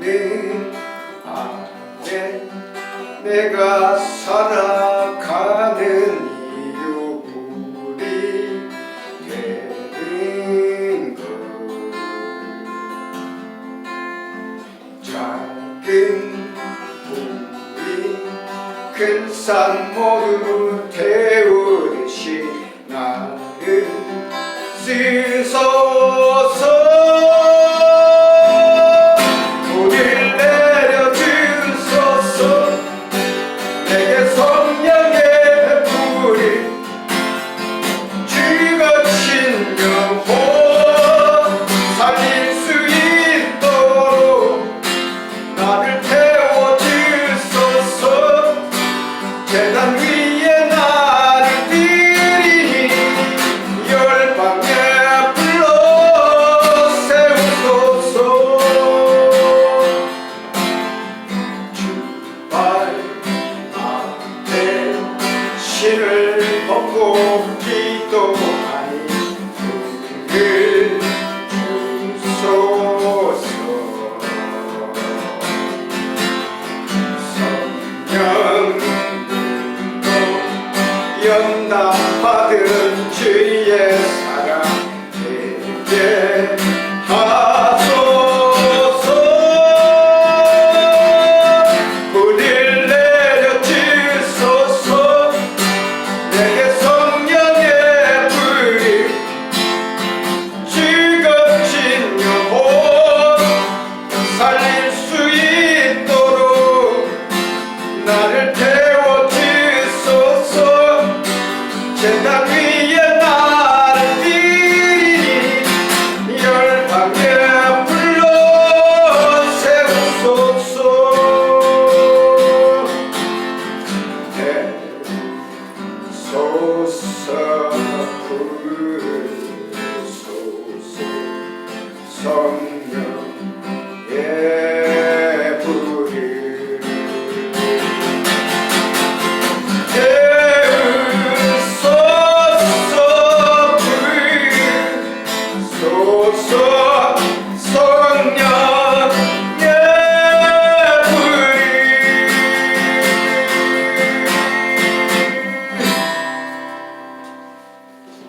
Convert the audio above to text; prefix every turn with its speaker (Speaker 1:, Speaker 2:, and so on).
Speaker 1: 네. 내 안에 내가 살아가는 이유물이 되는 것. 작은 우리 큰산 모두 태우듯이 나를 쓰소 신을 벗고 기도하니 그 주소서. 성령 연답 받은 주의 사랑 내게 생각 위에 나를 띠리니 열방에 불러서 웃었소. 네. 성령